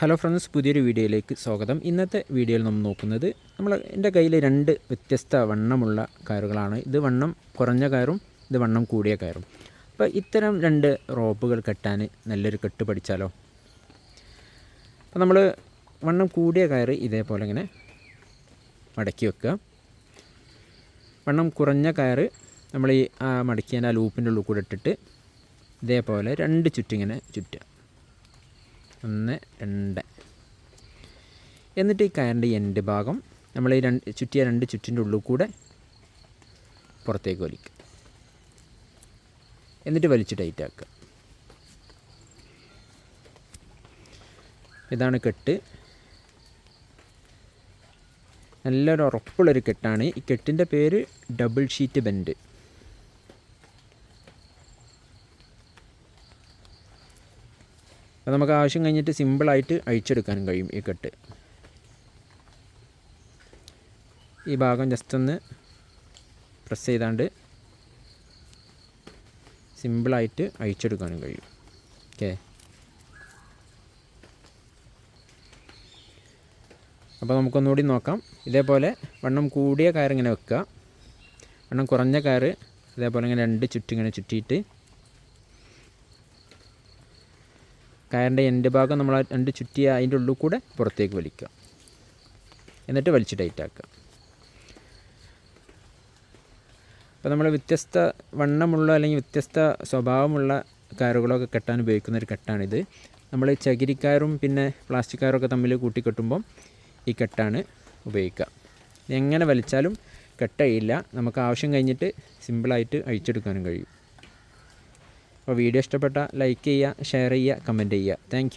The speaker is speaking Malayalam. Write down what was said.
ഹലോ ഫ്രണ്ട്സ് പുതിയൊരു വീഡിയോയിലേക്ക് സ്വാഗതം. ഇന്നത്തെ വീഡിയോയിൽ നമ്മൾ നോക്കുന്നത് നമ്മൾ എന്റെ കയ്യിൽ രണ്ട് വ്യത്യസ്ത വണ്ണമുള്ള കയറുകളാണ്. ഇത് വണ്ണം കുറഞ്ഞ കയറും ഇത് വണ്ണം കൂടിയ കയറും. അപ്പോൾ ഇത്തരം രണ്ട് റോപ്പുകൾ കെട്ടാൻ നല്ലൊരു കെട്ട് പഠിച്ചാലോ? അപ്പോൾ നമ്മൾ വണ്ണം കൂടിയ കയറ് ഇതേപോലെ ഇങ്ങനെ മടക്കി വെക്കുക. വണ്ണം കുറഞ്ഞ കയറ് നമ്മൾ ഈ മടക്കിയതിന്റെ ആ ലൂപ്പിന്റെ ഉള്ളിൽ കൂടെ ഇട്ടിട്ട് ഇതേപോലെ രണ്ട് ചുറ്റിങ്ങനെ ചുറ്റുക. ഒന്ന് രണ്ട്. എന്നിട്ട് ഈ കയറിന്റെ എന്റെ ഭാഗം നമ്മൾ ഈ രണ്ട് ചുറ്റിയ രണ്ട് ചുറ്റിന്റെ ഉള്ളിൽ കൂടെ പുറത്തേക്ക് വലിക്കുക. എന്നിട്ട് വലിച്ച് ടൈറ്റ് ആക്കുക. ഇതാണ് കെട്ട്. നല്ലൊരു ഉറപ്പുള്ളൊരു കെട്ടാണ്. ഈ കെട്ടിന്റെ പേര് ഡബിൾ ഷീറ്റ് ബെൻഡ് അപ്പോൾ നമുക്ക് ആവശ്യം കഴിഞ്ഞിട്ട് സിമ്പിളായിട്ട് അഴിച്ചെടുക്കാനും കഴിയും ഈ കെട്ട്. ഈ ഭാഗം ജസ്റ്റ് ഒന്ന് പ്രസ് ചെയ്താണ്ട് സിമ്പിളായിട്ട് അഴിച്ചെടുക്കാനും കഴിയും. ഓക്കെ അപ്പോൾ നമുക്കൊന്നുകൂടി നോക്കാം. ഇതേപോലെ വണ്ണം കൂടിയ കയർ ഇങ്ങനെ വെക്കുക. വണ്ണം കുറഞ്ഞ കയർ ഇതേപോലെ ഇങ്ങനെ രണ്ട് ചുറ്റിങ്ങനെ ചുറ്റിയിട്ട് കയറിന്റെ എന്റെ ഭാഗം നമ്മൾ രണ്ട് ചുറ്റി അതിന്റെ ഉള്ളിൽ കൂടെ പുറത്തേക്ക് വലിക്കുക. എന്നിട്ട് വലിച്ച് ടൈറ്റ് ആക്കുക. അപ്പോൾ നമ്മൾ വ്യത്യസ്ത വണ്ണമുള്ള അല്ലെങ്കിൽ വ്യത്യസ്ത സ്വഭാവമുള്ള കയറുകളൊക്കെ കെട്ടാൻ ഉപയോഗിക്കുന്ന ഒരു കെട്ടാണിത്. നമ്മൾ ചകിരിക്കയറും പിന്നെ പ്ലാസ്റ്റിക് കയറൊക്കെ തമ്മിൽ കൂട്ടിക്കെട്ടുമ്പം ഈ കെട്ടാണ് ഉപയോഗിക്കുക. എങ്ങനെ വലിച്ചാലും കെട്ടയില്ല. നമുക്ക് ആവശ്യം കഴിഞ്ഞിട്ട് സിമ്പിളായിട്ട് അഴിച്ചെടുക്കാനും കഴിയും. അപ്പോൾ വീഡിയോ ഇഷ്ടപ്പെട്ടാൽ ലൈക്ക് ചെയ്യുക ഷെയർ ചെയ്യുക കമന്റ് ചെയ്യുക. താങ്ക്